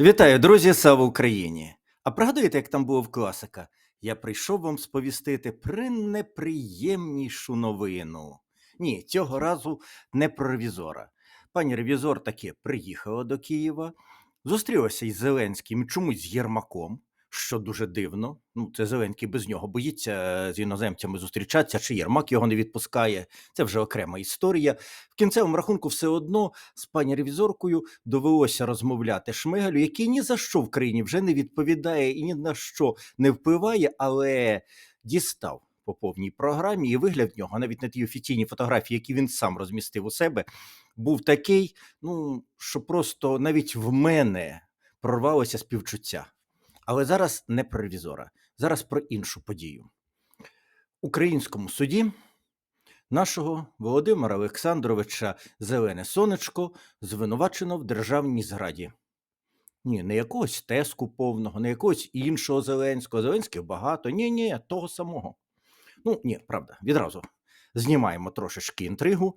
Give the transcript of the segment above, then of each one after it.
Вітаю, друзі! Слава Україні! А пригадуєте, як там було в класика? Я прийшов вам сповістити пренеприємнішу новину. Ні, цього разу не про ревізора. Пані ревізор таки приїхала до Києва, зустрілася із Зеленським чомусь з Єрмаком, що дуже дивно. Ну, це Зеленський без нього боїться з іноземцями зустрічатися, чи Єрмак його не відпускає. Це вже окрема історія. В кінцевому рахунку, все одно з пані ревізоркою довелося розмовляти Шмигалю, який ні за що в країні вже не відповідає і ні на що не впливає, але дістав по повній програмі, і вигляд в нього, навіть на тій офіційній фотографії, які він сам розмістив у себе, був такий, ну що просто навіть в мене прорвалося співчуття. Але зараз не про ревізора, зараз про іншу подію. Українському суді нашого Володимира Олександровича Зелене Сонечко звинувачено в державній зраді. Ні, не якогось теску повного, не якогось іншого Зеленського. Зеленських багато. Ні, ні, того самого. Ну, ні, правда, відразу знімаємо трошечки інтригу.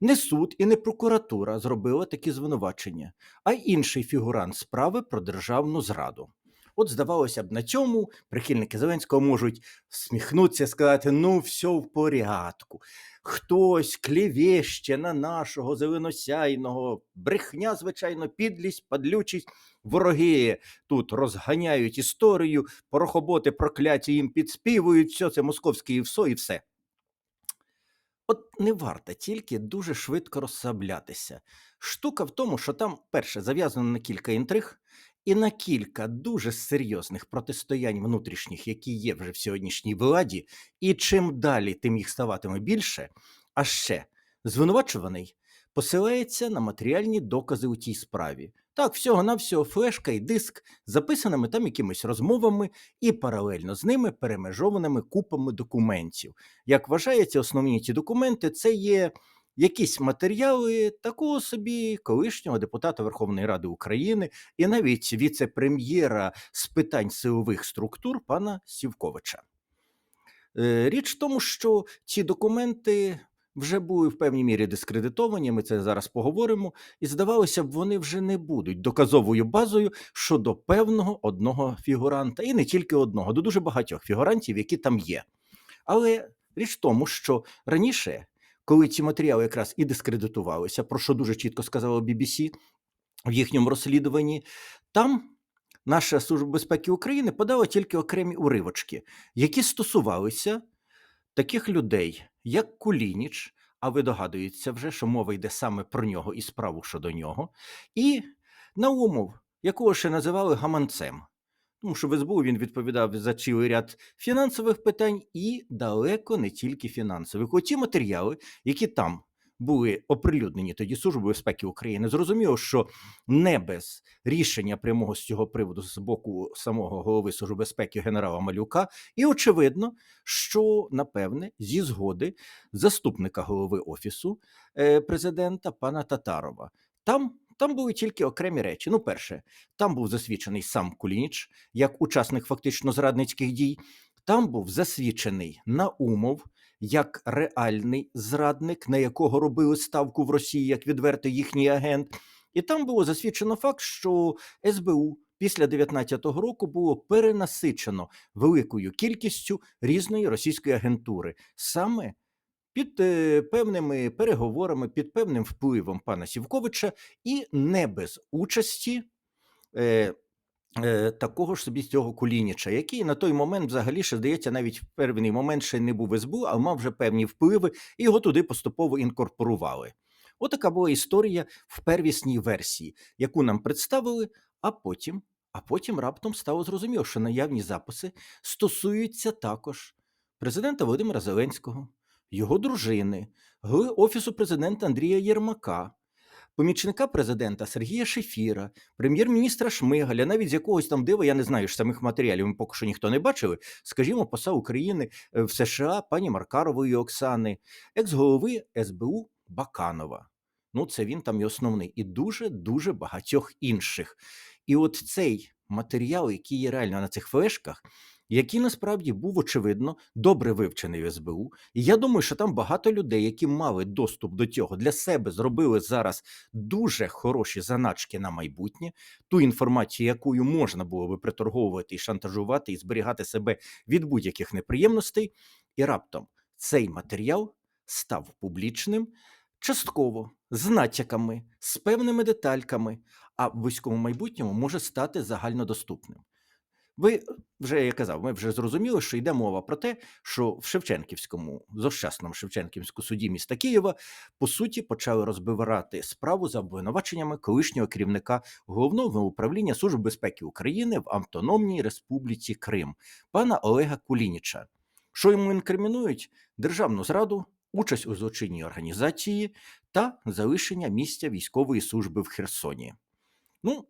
Не суд і не прокуратура зробила такі звинувачення, а інший фігурант справи про державну зраду. От, здавалося б, на цьому прихильники Зеленського можуть сміхнутися сказати: ну, все в порядку. Хтось клівеще на нашого зеленосяйного, брехня, звичайно, підлість, падлючість. Вороги тут розганяють історію, порохоботи прокляті їм підспівують, все це московське і все, і все. От не варто тільки дуже швидко розслаблятися. Штука в тому, що там, перше, зав'язано на кілька інтриг і на кілька дуже серйозних протистоянь внутрішніх, які є вже в сьогоднішній владі, і чим далі, тим їх ставатиме більше. А ще звинувачуваний посилається на матеріальні докази у тій справі. Так, всього-навсього флешка і диск, записаними там якимись розмовами і паралельно з ними перемежованими купами документів. Як вважається, основні ці документи це є якісь матеріали такого собі колишнього депутата Верховної Ради України і навіть віце-прем'єра з питань силових структур пана Сівковича. Е, Річ в тому, що ці документи вже були в певній мірі дискредитовані. Ми це зараз поговоримо, і здавалося б, вони вже не будуть доказовою базою щодо певного одного фігуранта, і не тільки одного, до дуже багатьох фігурантів, які там є. Але річ в тому, що раніше, коли ці матеріали якраз і дискредитувалися, про що дуже чітко сказала BBC в їхньому розслідуванні, там. Наша служба безпеки України подала тільки окремі уривочки, які стосувалися таких людей, як Кулініч, а ви догадуєтеся вже, що мова йде саме про нього і справу щодо нього, і Наумов, якого ще називали гаманцем. Тому що в СБУ він відповідав за цілий ряд фінансових питань і далеко не тільки фінансових. Оці матеріали, які там були оприлюднені тоді Службою безпеки України, зрозуміло, що не без рішення прямого з цього приводу з боку самого голови Служби безпеки генерала Малюка, і очевидно, що напевне зі згоди заступника голови офісу е, президента пана Татарова. Там там були тільки окремі речі. Ну, перше, там був засвідчений сам Кулініч як учасник фактично зрадницьких дій. Там був засвідчений Наумов як реальний зрадник, на якого робили ставку в Росії як відвертий їхній агент. І там було засвідчено факт, що СБУ після 19-го року було перенасичено великою кількістю різної російської агентури, саме під е, певними переговорами, під певним впливом пана Сівковича, і не без участі. Е, е, Такого ж собі цього Кулініча, який на той момент, взагалі, ще здається, навіть в певний момент ще не був СБУ, а мав вже певні впливи, і його туди поступово інкорпорували. Отака була історія в первісній версії, яку нам представили, а потім, а потім раптом стало зрозуміло, що наявні записи стосуються також президента Володимира Зеленського, його дружини, голови Офісу президента Андрія Єрмака, помічника президента Сергія Шефіра, прем'єр-міністра Шмигаля, навіть з якогось там дива, я не знаю ж самих матеріалів, ми поки що ніхто не бачили. Скажімо, посла України е, в США пані Маркарової Оксани, екс-голови СБУ Баканова. Ну, це він там і основний, і дуже дуже багатьох інших. І от цей матеріал, який є реально на цих флешках, який насправді був очевидно добре вивчений в СБУ. І я думаю, що там багато людей, які мали доступ до цього, для себе зробили зараз дуже хороші заначки на майбутнє, ту інформацію, якою можна було би приторговувати і шантажувати, і зберігати себе від будь-яких неприємностей. І раптом цей матеріал став публічним частково з натяками, з певними детальками, а в близькому майбутньому може стати загальнодоступним. Ви вже я казав, ми вже зрозуміли, що йде мова про те, що в Шевченківському, зощасному Шевченківському суді міста Києва по суті почали розбирати справу за обвинуваченнями колишнього керівника головного управління Служби безпеки України в Автономній Республіці Крим, пана Олега Кулініча. Що йому інкримінують? Державну зраду, участь у злочинній організації та залишення місця військової служби в Херсоні. Ну,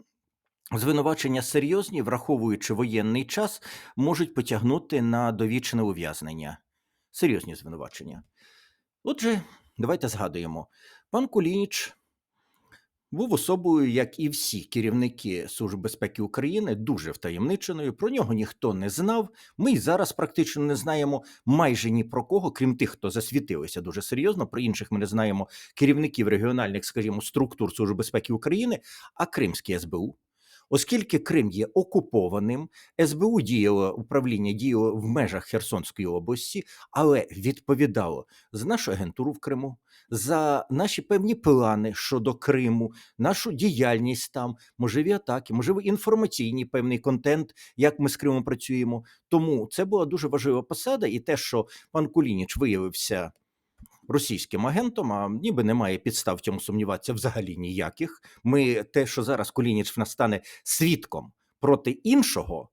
звинувачення серйозні, враховуючи воєнний час, можуть потягнути на довічне ув'язнення. Серйозні звинувачення. Отже, давайте згадуємо. Пан Кулініч був особою, як і всі керівники Служби безпеки України, дуже втаємниченою. Про нього ніхто не знав. Ми й зараз практично не знаємо майже ні про кого, крім тих, хто засвітилися дуже серйозно. Про інших ми не знаємо керівників регіональних, скажімо, структур Служби безпеки України, а Кримський СБУ. Оскільки Крим є окупованим, СБУ діяло управління діяло в межах Херсонської області, але відповідало за нашу агентуру в Криму, за наші певні плани щодо Криму, нашу діяльність там, можливі атаки, можливо, інформаційний певний контент, як ми з Кримом працюємо. Тому це була дуже важлива посада, і те, що пан Кулініч виявився російським агентом, а ніби немає підстав в цьому сумніватися взагалі ніяких. Ми те, що зараз Кулініч в нас стане свідком проти іншого,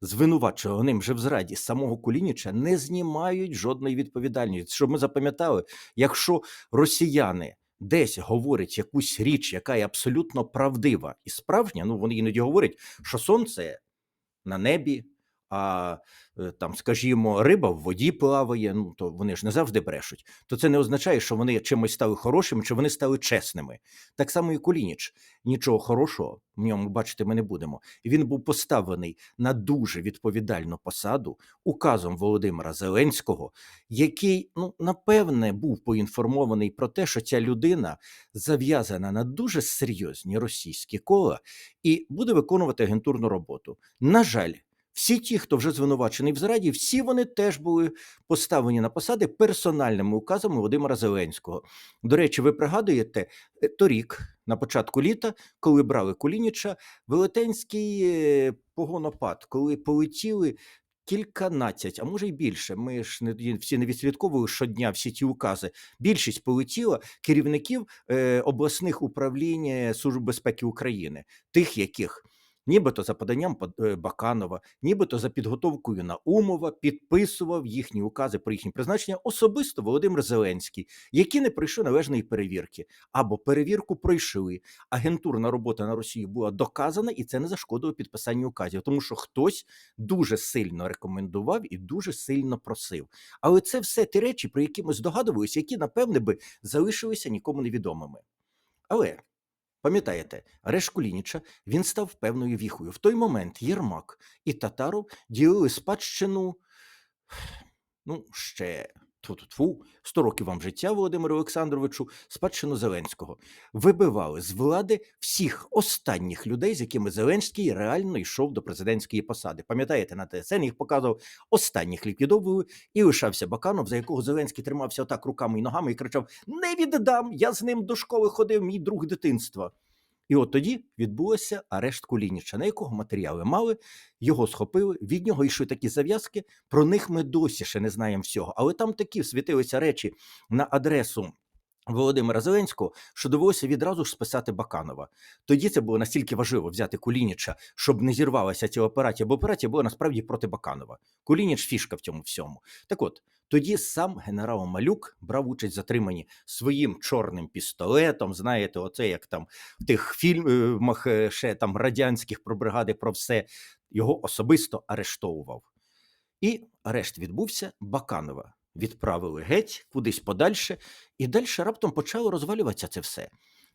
звинуваченого ним вже в зраді самого Кулініча, не знімають жодної відповідальності. Щоб ми запам'ятали, якщо росіяни. Десь говорять якусь річ, яка є абсолютно правдива і справжня. Ну вони іноді говорять, що сонце на небі, а е, там, скажімо, риба в воді плаває. Ну то вони ж не завжди брешуть. То це не означає, що вони чимось стали хорошими, чи вони стали чесними. Так само і Кулініч. Нічого хорошого в ньому бачити ми не будемо. Він був поставлений на дуже відповідальну посаду указом Володимира Зеленського, який, ну напевне, був поінформований про те, що ця людина зав'язана на дуже серйозні російські кола і буде виконувати агентурну роботу. На жаль. Всі ті, хто вже звинувачений в зраді, всі вони теж були поставлені на посади персональними указами Володимира Зеленського. До речі, ви пригадуєте е, торік, на початку літа, коли брали Кулініча, велетенський е, погонопад, коли полетіли. Кільканадцять, а може й більше. Ми ж не всі не відслідковували щодня всі ті укази. Більшість полетіла керівників е, обласних управлінь е, Служби безпеки України, тих, яких нібито за поданням е, Баканова, нібито за підготовкою Наумова підписував їхні укази про їхні призначення особисто Володимир Зеленський, які не пройшли належної перевірки, або перевірку пройшли. Агентурна робота на Росії була доказана, і це не зашкодило підписанню указів, тому що хтось дуже сильно рекомендував і дуже сильно просив. Але це все ті речі, про які ми здогадувалися, які напевне би залишилися нікому невідомими. Але Пам'ятаєте, Реш Кулініча він став певною віхою. В той момент Єрмак і Татаров ділили спадщину ну, ще тьфу-тьфу, 100 років вам життя, Володимиру Олександровичу, спадщину Зеленського. Вибивали з влади всіх останніх людей, з якими Зеленський реально йшов до президентської посади. Пам'ятаєте, на ТСН їх показував останніх ліквідовували і лишався Баканов, за якого Зеленський тримався отак руками і ногами і кричав: Не віддам! Я з ним до школи ходив, мій друг дитинства. І от тоді відбулося арешт Кулініча, на якого матеріали мали, його схопили, від нього йшли такі зав'язки. Про них ми досі ще не знаємо всього. Але там такі світилися речі на адресу. Володимира Зеленського, що довелося відразу ж списати Баканова. Тоді це було настільки важливо взяти Кулініча, щоб не зірвалася ця операція, бо операція була насправді проти Баканова. Кулініч фішка в цьому всьому. Так от тоді сам генерал Малюк брав участь в затриманні своїм чорним пістолетом. Знаєте, оце як там в тих фільмах е, ще там радянських про бригади про все його особисто арештовував. І арешт відбувся Баканова. Відправили геть кудись подальше, і далі раптом почало розвалюватися це все.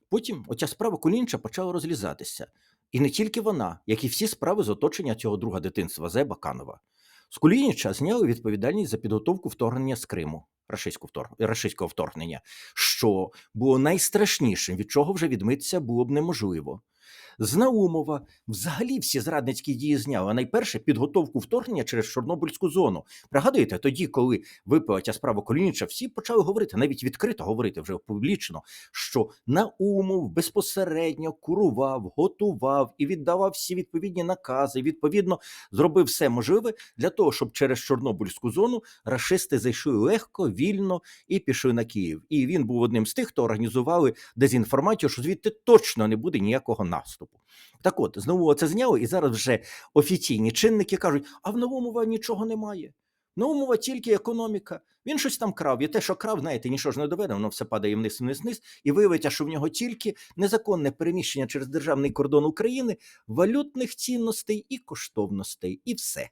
Потім оця справа Кулінча почала розлізатися. І не тільки вона, як і всі справи з оточення цього друга дитинства Зе Баканова. З Кулініча зняли відповідальність за підготовку вторгнення з Криму, рашистського вторгнення, що було найстрашнішим, від чого вже відмитися було б неможливо. З Наумова взагалі всі зрадницькі дії зняли. А найперше підготовку вторгнення через Чорнобильську зону. Пригадуєте, тоді, коли випала ця справа Колініча, всі почали говорити, навіть відкрито говорити вже публічно, що Наумов безпосередньо курував, готував і віддавав всі відповідні накази. Відповідно, зробив все можливе для того, щоб через Чорнобильську зону рашисти зайшли легко, вільно і пішли на Київ. І він був одним з тих, хто організували дезінформацію, що звідти точно не буде ніякого наступу. Так от, знову це зняли, і зараз вже офіційні чинники кажуть: а в Новомова нічого немає. В Новомова тільки економіка. Він щось там крав. І те, що крав, знаєте, нічого ж не доведено, воно все падає вниз, вниз, вниз, і виявиться, що в нього тільки незаконне переміщення через державний кордон України, валютних цінностей і коштовностей, і все.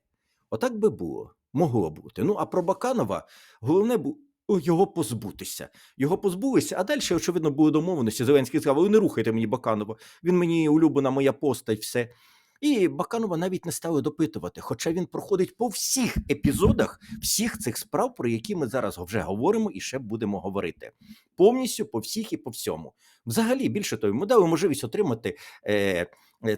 Отак би було, могло бути. Ну а про Баканова головне було його позбутися. Його позбулися, а далі, очевидно, були домовленості. Зеленський сказав: ви не рухайте мені Баканова. Він мені улюблена моя постать, все. І Баканова навіть не стали допитувати, хоча він проходить по всіх епізодах всіх цих справ, про які ми зараз вже говоримо і ще будемо говорити. Повністю по всіх і по всьому. Взагалі, більше того, йому дали можливість отримати е,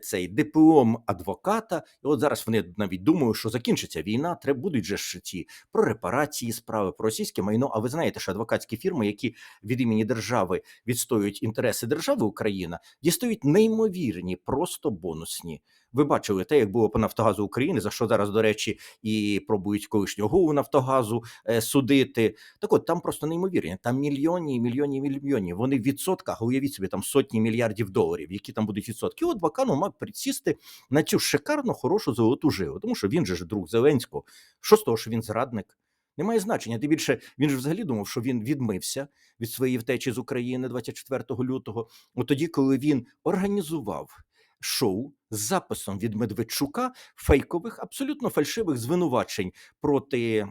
цей диплом адвоката. І от зараз вони навіть думають, що закінчиться війна, треба будуть же ж ці про репарації справи, про російське майно. А ви знаєте, що адвокатські фірми, які від імені держави відстоюють інтереси держави Україна, дістають неймовірні, просто бонусні. Ви бачили те, як було по Нафтогазу України, за що зараз, до речі, і пробують колишнього голову Нафтогазу е, судити. Так от там просто неймовірні. Там мільйони, мільйони, мільйони. Вони в відсотках, уявіть собі, там сотні мільярдів доларів, які там будуть відсотки. От Баканов мав присісти на цю шикарну, хорошу золоту жилу, тому що він же ж друг Зеленського. Що з того, що він зрадник? Немає значення. Тим більше він ж взагалі думав, що він відмився від своєї втечі з України 24 лютого. От тоді, коли він організував шоу з записом від Медведчука фейкових, абсолютно фальшивих звинувачень проти.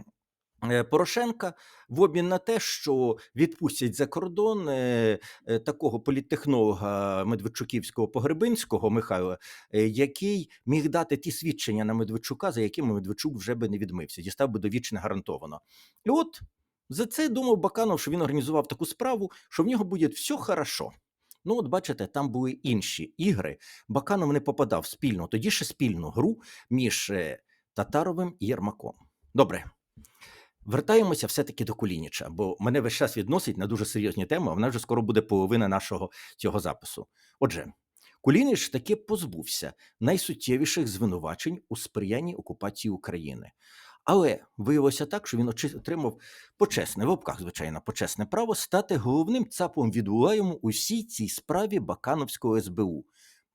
Е, Порошенка в обмін на те, що відпустять за кордон е, е, такого політтехнолога Медведчуківського Погребинського Михайла, який міг дати ті свідчення на Медведчука, за якими Медведчук вже би не відмився, дістав би довічне гарантовано. І от за це думав Баканов, що він організував таку справу, що в нього буде все хорошо. Ну, от бачите, там були інші ігри. Баканов не попадав в спільну, тоді ще спільну гру між Татаровим і Єрмаком. Добре. Вертаємося все-таки до Кулініча, бо мене весь час відносить на дуже серйозні теми, а вона вже скоро буде половина нашого цього запису. Отже, Кулініч таки позбувся найсуттєвіших звинувачень у сприянні окупації України. Але виявилося так, що він отримав почесне, в обках, звичайно, почесне право стати головним цапом від Улаєму у всій цій справі Бакановського СБУ.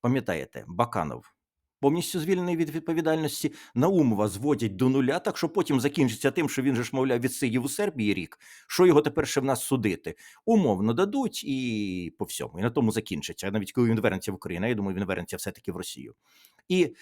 Пам'ятаєте, Баканов повністю звільнений від відповідальності. Наумова зводять до нуля, так що потім закінчиться тим, що він же ж, мовляв, відсидів у Сербії рік. Що його тепер ще в нас судити? Умовно дадуть і по всьому. І на тому закінчиться. Навіть коли він вернеться в Україну, я думаю, він вернеться все-таки в Росію. І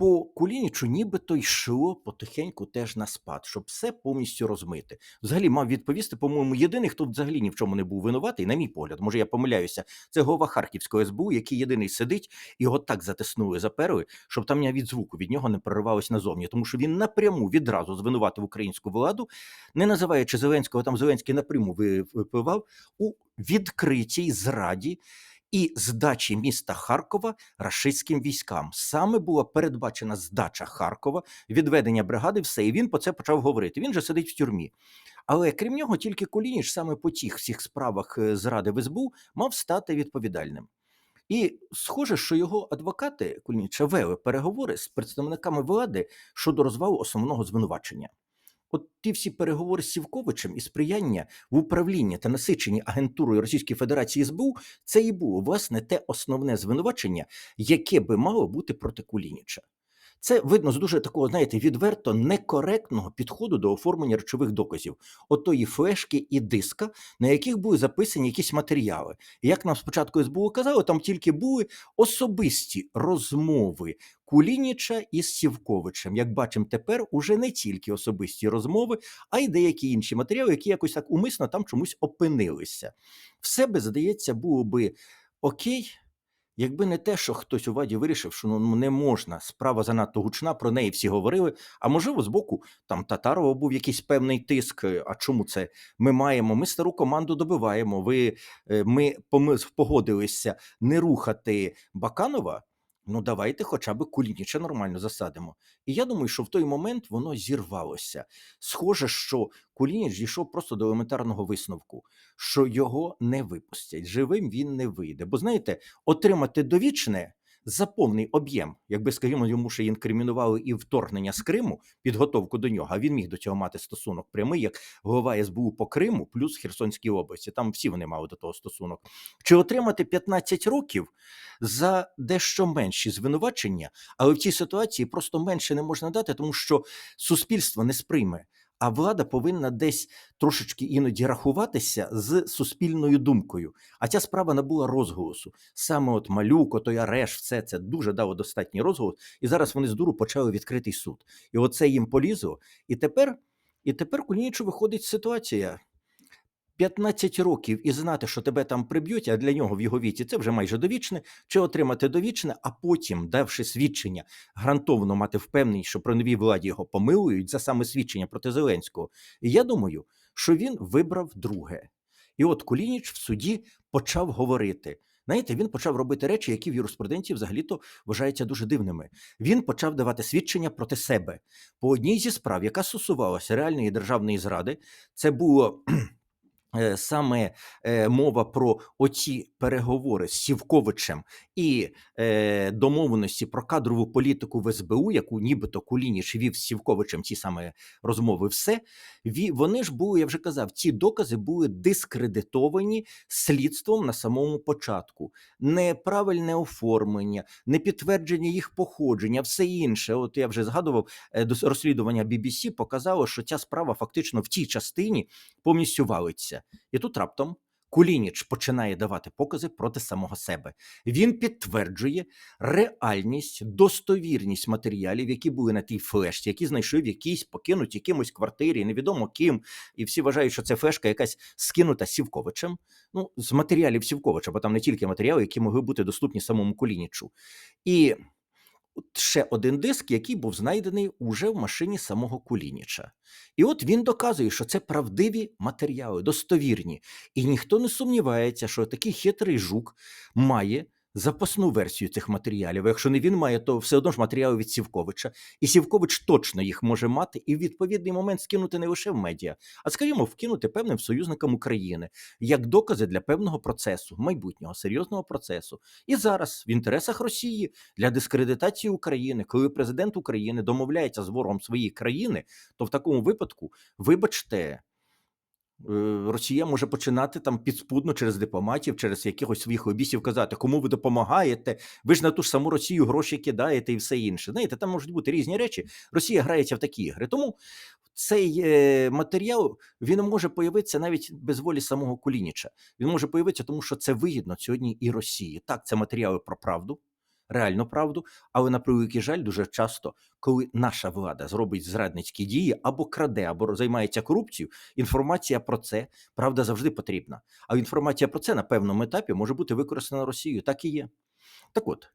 по Кулінічу нібито йшло потихеньку теж на спад, щоб все повністю розмити. Взагалі мав відповісти, по-моєму, єдиний, хто взагалі ні в чому не був винуватий, на мій погляд, може я помиляюся, це голова Харківського СБУ, який єдиний сидить, його так затиснули за перою, щоб там навіть звуку від нього не проривалось назовні, тому що він напряму відразу звинуватив українську владу, не називаючи Зеленського, там Зеленський напряму випивав у відкритій зраді і здачі міста Харкова рашистським військам. Саме була передбачена здача Харкова, відведення бригади, все, і він по це почав говорити. Він же сидить в тюрмі. Але крім нього, тільки Кулініч саме по тих всіх справах е, зради в СБУ мав стати відповідальним. І схоже, що його адвокати Кулініча вели переговори з представниками влади щодо розвалу основного звинувачення. От ті всі переговори з Сівковичем і сприяння в управлінні та насиченні агентурою Російської Федерації СБУ це і було власне те основне звинувачення, яке би мало бути проти Кулініча. Це видно з дуже такого, знаєте, відверто некоректного підходу до оформлення речових доказів, отої флешки і диска, на яких були записані якісь матеріали. І як нам спочатку СБУ казали, там тільки були особисті розмови Кулініча із Сівковичем. Як бачимо тепер, уже не тільки особисті розмови, а й деякі інші матеріали, які якось так умисно там чомусь опинилися. Все би, здається, було би окей, Якби не те, що хтось у ваді вирішив, що ну не можна, справа занадто гучна, про неї всі говорили. А можливо, з боку там Татарова був якийсь певний тиск. е, А чому це ми маємо? Ми стару команду добиваємо. Ви е, ми погодилися не рухати Баканова. Ну, давайте хоча б Кулініча нормально засадимо. І я думаю, що в той момент воно зірвалося. Схоже, що Кулініч дійшов просто до елементарного висновку, що його не випустять. Живим він не вийде. Бо знаєте, отримати довічне за повний об'єм, якби, скажімо, йому ще інкримінували і вторгнення з Криму, підготовку до нього, а він міг до цього мати стосунок прямий, як голова СБУ по Криму, плюс Херсонській області. Там всі вони мали до того стосунок. Чи отримати 15 років за дещо менші звинувачення, але в цій ситуації просто менше не можна дати, тому що суспільство не сприйме. А влада повинна десь трошечки іноді рахуватися з суспільною думкою. А ця справа набула розголосу. Саме от малюко, той ареш, все це дуже дало достатній розголос. І зараз вони з дуру почали відкритий суд. І оце їм полізло. І тепер, і тепер Кулінічу виходить ситуація. 15 років і знати, що тебе там приб'ють, а для нього в його віці це вже майже довічне, чи отримати довічне, а потім, давши свідчення, гарантовано мати впевненість, що при новій владі його помилують за саме свідчення проти Зеленського. І я думаю, що він вибрав друге. І от Кулініч в суді почав говорити. Знаєте, він почав робити речі, які в юриспруденції взагалі-то вважаються дуже дивними. Він почав давати свідчення проти себе по одній зі справ, яка стосувалася реальної державної зради. Це було саме е, мова про оці переговори з Сівковичем і е, домовленості про кадрову політику в СБУ, яку нібито Кулініч вів з Сівковичем ці саме розмови. Все вони ж були, я вже казав, ці докази були дискредитовані слідством на самому початку. Неправильне оформлення, не підтвердження їх походження, все інше. От я вже згадував, е, розслідування BBC показало, що ця справа фактично в тій частині повністю валиться. І тут раптом Кулініч починає давати покази проти самого себе. Він підтверджує реальність, достовірність матеріалів, які були на тій флешці, які знайшли в якійсь покинутій якимось квартирі, невідомо ким. І всі вважають, що це флешка якась скинута Сівковичем. Ну, з матеріалів Сівковича, бо там не тільки матеріали, які могли бути доступні самому Кулінічу. І ще один диск, який був знайдений уже в машині самого Кулініча. І от він доказує, що це правдиві матеріали, достовірні. І ніхто не сумнівається, що такий хитрий жук має запасну версію цих матеріалів. Якщо не він має, то все одно ж матеріали від Сівковича. І Сівкович точно їх може мати і в відповідний момент скинути не лише в медіа, а скажімо, вкинути певним союзникам України як докази для певного процесу, майбутнього серйозного процесу. І зараз в інтересах Росії для дискредитації України, коли президент України домовляється з ворогом своєї країни, то в такому випадку, вибачте. Е, Росія може починати там підспудно через дипломатів, через якихось своїх лобістів казати, кому ви допомагаєте, ви ж на ту ж саму Росію гроші кидаєте і все інше. Знаєте, там можуть бути різні речі. Росія грається в такі ігри. Тому цей е, матеріал він може появитися навіть без волі самого Кулініча. Він може появитися, тому що це вигідно сьогодні і Росії. Так, це матеріали про правду, реальну правду, але на превеликий жаль, дуже часто, коли наша влада зробить зрадницькі дії або краде, або займається корупцією, інформація про це правда завжди потрібна. А інформація про це на певному етапі може бути використана Росією. Так і є. Так от.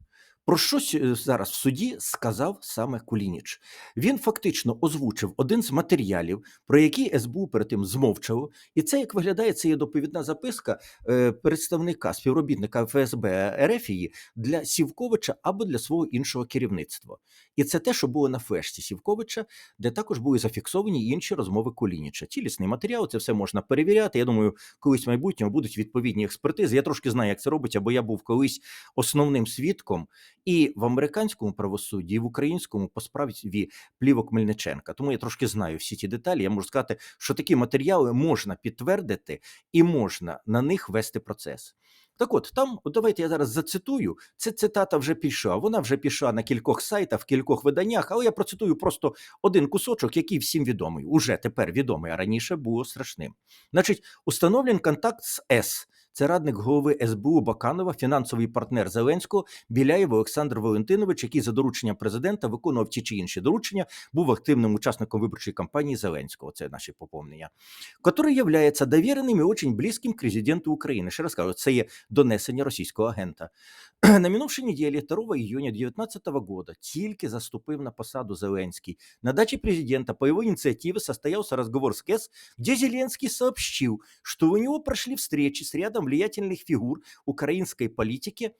Про що зараз в суді сказав саме Кулініч? Він фактично озвучив один з матеріалів, про який СБУ перед тим змовчало, і це як виглядає, це є доповідна записка е, представника співробітника ФСБ Ерефії для Сівковича або для свого іншого керівництва. І це те, що було на флешці Сівковича, де також були зафіксовані інші розмови Кулініча. Цілісний матеріал, це все можна перевіряти. Я думаю, колись в майбутньому будуть відповідні експертизи. Я трошки знаю, як це робиться, бо я був колись основним свідком і в американському правосудді, і в українському по справі плівок Мельниченка. Тому я трошки знаю всі ті деталі. Я можу сказати, що такі матеріали можна підтвердити і можна на них вести процес. Так от, там, от давайте я зараз зацитую. Це цитата вже пішла. Вона вже пішла на кількох сайтах, в кількох виданнях, але я процитую просто один кусочок, який всім відомий. Уже тепер відомий, а раніше було страшним. Значить, установлен контакт з С. Це радник голови СБУ Баканова, фінансовий партнер Зеленського Біляєв Олександр Валентинович, який за дорученням президента виконував ті чи інші доручення, був активним учасником виборчої кампанії Зеленського. Це наші поповнення, котрий є довіреним і очень близьким президенту України. Ще раз кажу, це є донесення російського агента. На минувшей неделе, 2 июня 2019 года, тільки заступив на посаду Зеленский. На даче президента по его инициативе состоялся разговор с КЭС, где Зеленский сообщил, что у него прошли встречи с рядом влиятельных фигур української політики.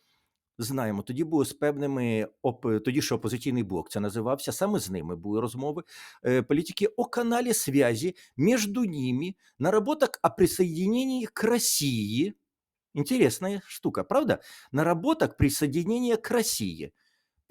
Знаємо, тоді були з певними оп... тоді що опозиційний блок це називався. Саме з ними були розмови е, політики о каналі связі між ними, наработок о присоединении к Росії. Интересная штука, правда? Наработок присоединения к России.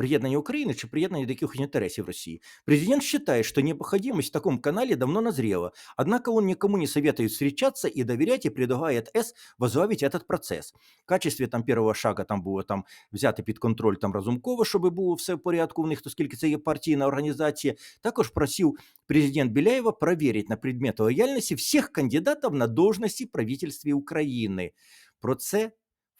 Приєднання України чи приєднання до яких інтересів Росії. Президент считает, что необходимость в таком канале давно назрела, однако он никому не советует встречаться и доверять и предлагает С возглавить этот процесс. В качестве там первого шага там було там взяти під контроль там Разумкова, щоб було все в порядку в них, оскільки це є партійна організація. Також просив президент Біляєва проверить на предмет лояльності всіх кандидатів на должності в правительстві України. Про це в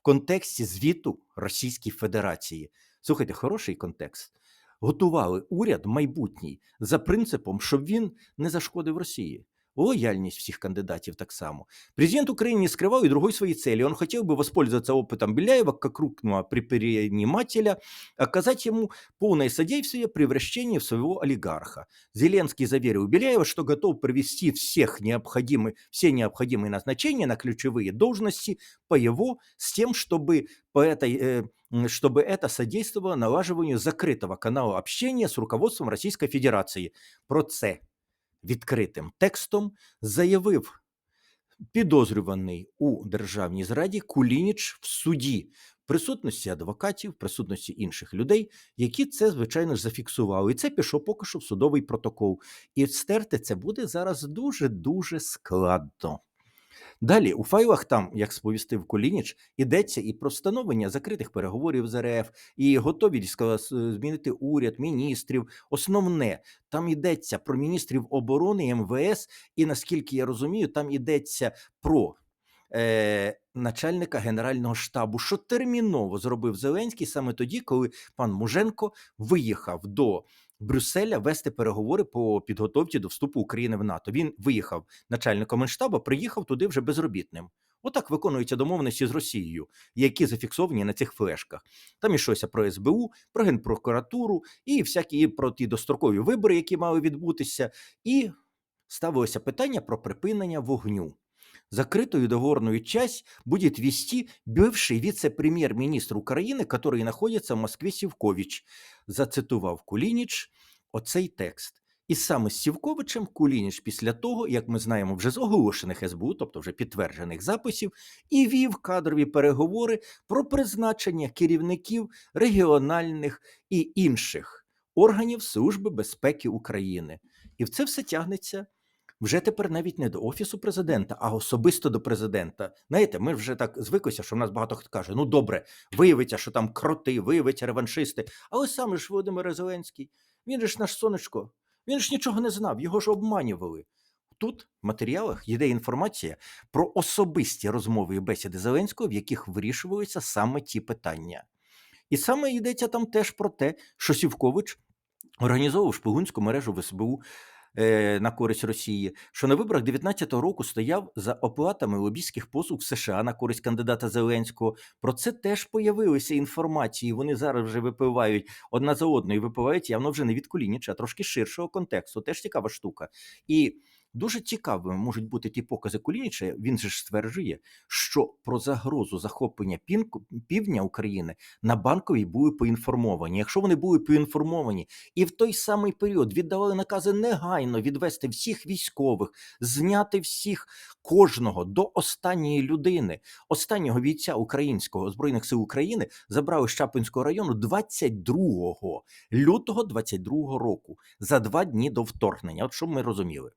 контексті звіту Російської Федерації. Слухайте, хороший контекст. Готували уряд майбутній за принципом, щоб він не зашкодив Росії. Лояльність всех кандидатів так само. Президент Украины не скрывал и другой своей цели. Он хотел бы воспользоваться опытом Беляева как крупного предпринимателя, оказать ему полное содействие превращению в своего олигарха. Зеленский заверил Беляева, что готов провести всех необходимые, все необходимые назначения на ключевые должности по его, с тем, чтобы по этой чтобы это содействовало налаживанию закрытого канала общения с руководством Российской Федерации. Про це відкритим текстом заявив підозрюваний у державній зраді Кулініч в суді в присутності адвокатів, в присутності інших людей, які це, звичайно зафіксували. І це пішов поки що в судовий протокол. І стерти це буде зараз дуже-дуже складно. Далі у файлах там, як сповістив Кулініч, йдеться і про встановлення закритих переговорів з РФ, і готовість змінити уряд, міністрів. Основне там йдеться про міністрів оборони МВС, і наскільки я розумію, там йдеться про. Е, начальника Генерального штабу, що терміново зробив Зеленський саме тоді, коли пан Муженко виїхав до Брюсселя вести переговори по підготовці до вступу України в НАТО. Він виїхав начальником Генштабу, приїхав туди вже безробітним. Отак виконуються домовленості з Росією, які зафіксовані на цих флешках. Там йшлося про СБУ, про Генпрокуратуру і всякі про ті дострокові вибори, які мали відбутися, і ставилося питання про припинення вогню. Закрытую договорную часть будет вести бывший вице-прем'єр-міністр України, який знаходиться в Москві Сівкович, зацитував Кулініч оцей текст. І саме з Сівковичем Кулініч після того, як ми знаємо, вже з оголошених СБУ, тобто вже підтверджених записів, і вів кадрові переговори про призначення керівників регіональних і інших органів Служби безпеки України. І в це все тягнеться вже тепер навіть не до офісу президента, а особисто до президента. Знаєте, ми вже так звиклися, що в нас багато хто каже: ну добре, виявиться, що там кроти, виявиться реваншисти. Але саме ж Володимир Зеленський, він ж наш сонечко, він ж нічого не знав, його ж обманювали. Тут в матеріалах йде інформація про особисті розмови і бесіди Зеленського, в яких вирішувалися саме ті питання. І саме йдеться там теж про те, що Сівкович організовував шпигунську мережу в СБУ. Е, на користь Росії, що на виборах 19-го року стояв за оплатами лобійських послуг США на користь кандидата Зеленського. Про це теж появилися інформації. Вони зараз вже випивають одна за одною, випивають явно вже не від Кулініча, а трошки ширшого контексту. Теж цікава штука. І Дуже цікавими можуть бути ті покази Кулініча. Він же ж стверджує, що про загрозу захоплення півдня України на банковій були поінформовані. Якщо вони були поінформовані і в той самий період віддавали накази негайно відвести всіх військових, зняти всіх кожного до останньої людини, останнього війця українського збройних сил України забрали з Чапинського району 22 лютого 22 року за два дні до вторгнення. От щоб ми розуміли.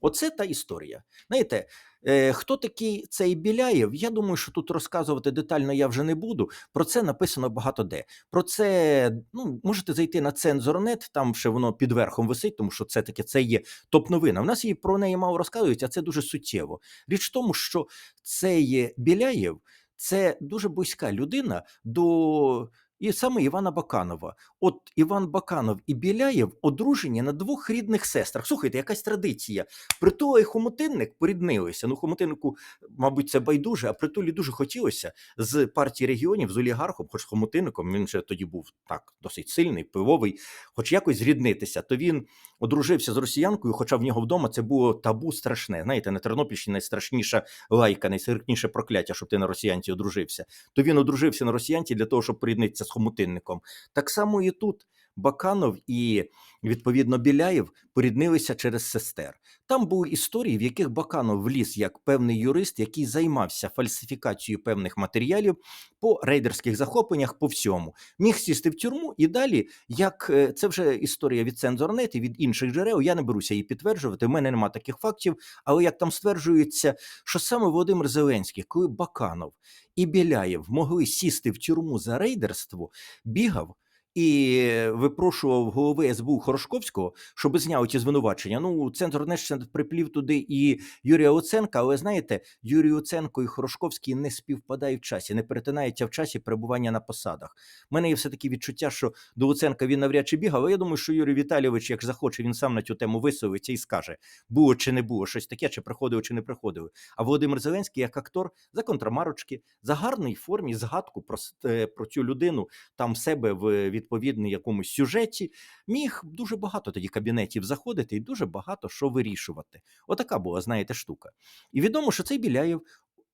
Оце та історія. Знаєте, е, хто такий цей Біляєв? Я думаю, що тут розказувати детально я вже не буду. Про це написано багато де. Про це ну, можете зайти на цензорнет, там ще воно під верхом висить, тому що це таке це є топ-новина. У нас її про неї мало розказують, а це дуже суттєво. Річ в тому, що цей Біляєв це дуже близька людина до. І саме Івана Баканова. От Іван Баканов і Біляєв одружені на двох рідних сестрах. Слухайте, якась традиція. Притула і Хомутинник поріднилися. Ну, Хомутиннику, мабуть, це байдуже, а притулі дуже хотілося з партії регіонів, з олігархом, хоч з Хомутинником, він же тоді був так досить сильний, пивовий, хоч якось зріднитися. То він одружився з росіянкою, хоча в нього вдома це було табу страшне. Знаєте, на Тернопільщині найстрашніша лайка, найсиркніше прокляття, щоб ти на росіянці одружився. То він одружився на росіянці для того, щоб поріднитися з Хомутинником. Так само і тут. Баканов і відповідно Біляєв поріднилися через сестер. Там були історії, в яких Баканов вліз як певний юрист, який займався фальсифікацією певних матеріалів по рейдерських захопленнях по всьому. Міг сісти в тюрму і далі, як е, це вже історія від цензорнет і від інших джерел. Я не беруся її підтверджувати. в мене немає таких фактів. Але як там стверджується, що саме Володимир Зеленський, коли Баканов і Біляєв могли сісти в тюрму за рейдерство, бігав і випрошував голови СБУ Хорошковського, щоб зняв ті звинувачення. Ну, центр Нещен приплів туди і Юрія Оценка, але знаєте, Юрій Оценко і Хорошковський не співпадають в часі, не перетинаються в часі перебування на посадах. У мене є все таки відчуття, що до Луценка він навряд чи бігав. Але я думаю, що Юрій Віталійович, як захоче, він сам на цю тему висловиться і скаже: було чи не було щось таке, чи приходили, чи не приходили. А Володимир Зеленський, як актор, за контрамарочки, за гарний формі згадку про, е, про цю людину там себе в відповідній якомусь сюжеті, міг дуже багато тоді кабінетів заходити і дуже багато що вирішувати. Отака була, знаєте, штука. І відомо, що цей Біляєв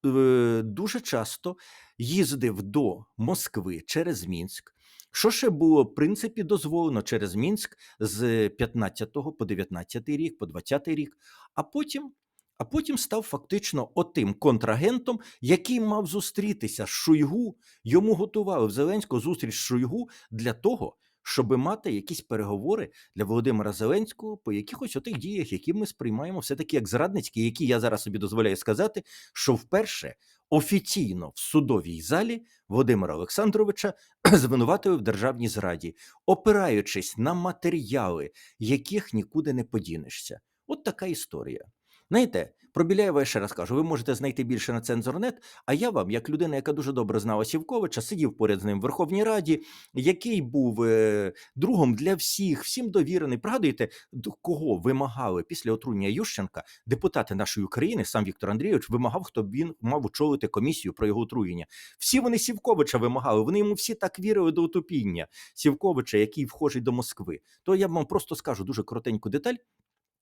е, дуже часто їздив до Москви через Мінськ. Що ще було в принципі дозволено через Мінськ з 15 по 19 рік, по 20 рік, а потім. А потім став фактично отим контрагентом, який мав зустрітися з Шойгу. Йому готували в Зеленського зустріч з Шойгу для того, щоб мати якісь переговори для Володимира Зеленського по якихось отих діях, які ми сприймаємо все-таки як зрадницькі, які я зараз собі дозволяю сказати, що вперше офіційно в судовій залі Володимира Олександровича звинуватили в державній зраді, опираючись на матеріали, яких нікуди не подінешся. От така історія. Знаєте, про Біляєва я ще раз кажу, ви можете знайти більше на цензорнет, а я вам, як людина, яка дуже добре знала Сівковича, сидів поряд з ним в Верховній Раді, який був е, другом для всіх, всім довірений. Пригадуєте, до кого вимагали після отруєння Ющенка депутати нашої України, сам Віктор Андрійович, вимагав, хто б він мав очолити комісію про його отруєння. Всі вони Сівковича вимагали, вони йому всі так вірили до утопіння. Сівковича, який вхожий до Москви. То я вам просто скажу дуже коротеньку деталь.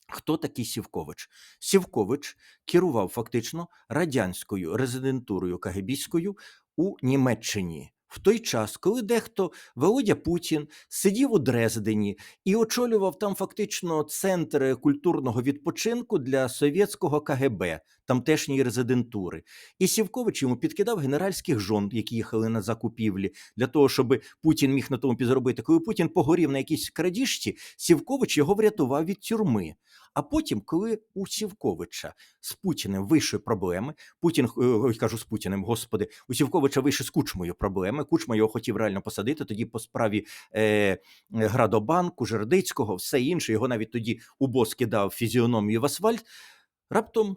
Хто такий Сівкович? Сівкович керував фактично радянською резидентурою кагебійською у Німеччині. В той час, коли дехто Володя Путін сидів у Дрездені і очолював там фактично центр культурного відпочинку для совєтського КГБ, тамтешньої резидентури. І Сівкович йому підкидав генеральських жон, які їхали на закупівлі, для того, щоб Путін міг на тому підзаробити. Коли Путін погорів на якійсь крадіжці, Сівкович його врятував від тюрми. А потім, коли у Сівковича з Путіним вийшли проблеми, Путін е, кажу з Путіним, господи, у Сівковича вийшли з Кучмою проблеми. Кучма його хотів реально посадити. Тоді по справі е, Градобанку, Жердицького, все інше. Його навіть тоді убо скидав фізіономію в асфальт. Раптом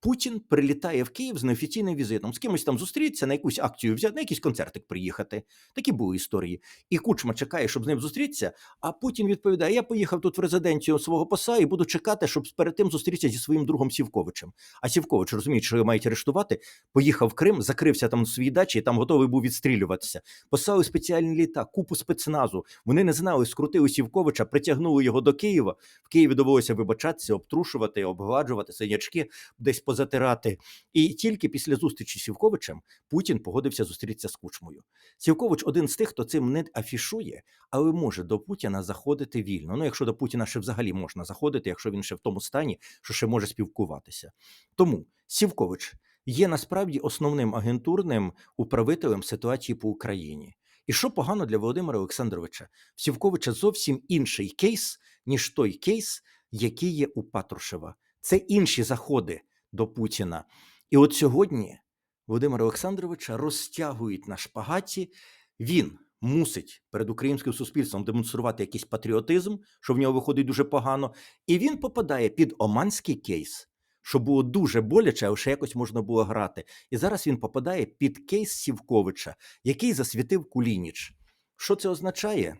Путін прилітає в Київ з неофіційним візитом. З кимось там зустрітися, на якусь акцію взяти, на якийсь концертик приїхати. Такі були історії. І Кучма чекає, щоб з ним зустрітися. А Путін відповідає: Я поїхав тут в резиденцію свого поса і буду чекати, щоб перед тим зустрітися зі своїм другом Сівковичем. А Сівкович розуміє, що його мають арештувати. Поїхав в Крим, закрився там у своїй дачі, і там готовий був відстрілюватися. Послали спеціальний літак, купу спецназу. Вони не знали, скрутили Сівковича, притягнули його до Києва. В Києві довелося вибачатися, обтрушувати, обгладжувати синячки, десь позатирати. І тільки після зустрічі з Сівковичем Путін погодився зустрітися з Кучмою. Сівкович один з тих, хто цим не афішує, але може до Путіна заходити вільно. Ну, якщо до Путіна ще взагалі можна заходити, якщо він ще в тому стані, що ще може спілкуватися. Тому Сівкович є насправді основним агентурним управителем ситуації по Україні. І що погано для Володимира Олександровича? В Сівковича зовсім інший кейс, ніж той кейс, який є у Патрушева. Це інші заходи до Путіна. І от сьогодні Володимира Олександровича розтягують на шпагаті. Він мусить перед українським суспільством демонструвати якийсь патріотизм, що в нього виходить дуже погано, і він попадає під оманський кейс, що було дуже боляче, а ще якось можна було грати. І зараз він попадає під кейс Сівковича, який засвітив Кулініч. Що це означає?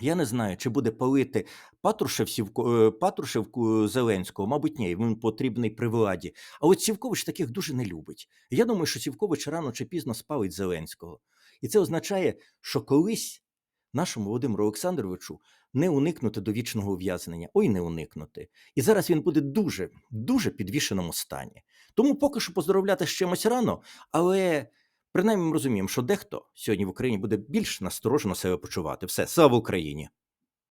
Я не знаю, чи буде палити Патрушев, Сівко, е, Патрушев Зеленського, мабуть, ні, він потрібний при владі. А от Сівкович таких дуже не любить. Я думаю, що Сівкович рано чи пізно спалить Зеленського. І це означає, що колись нашому Володимиру Олександровичу не уникнути довічного ув'язнення. Ой, не уникнути. І зараз він буде дуже, дуже підвішеному стані. Тому поки що поздоровляти з чимось рано, але принаймні ми розуміємо, що дехто сьогодні в Україні буде більш насторожено себе почувати. Все, слава Україні!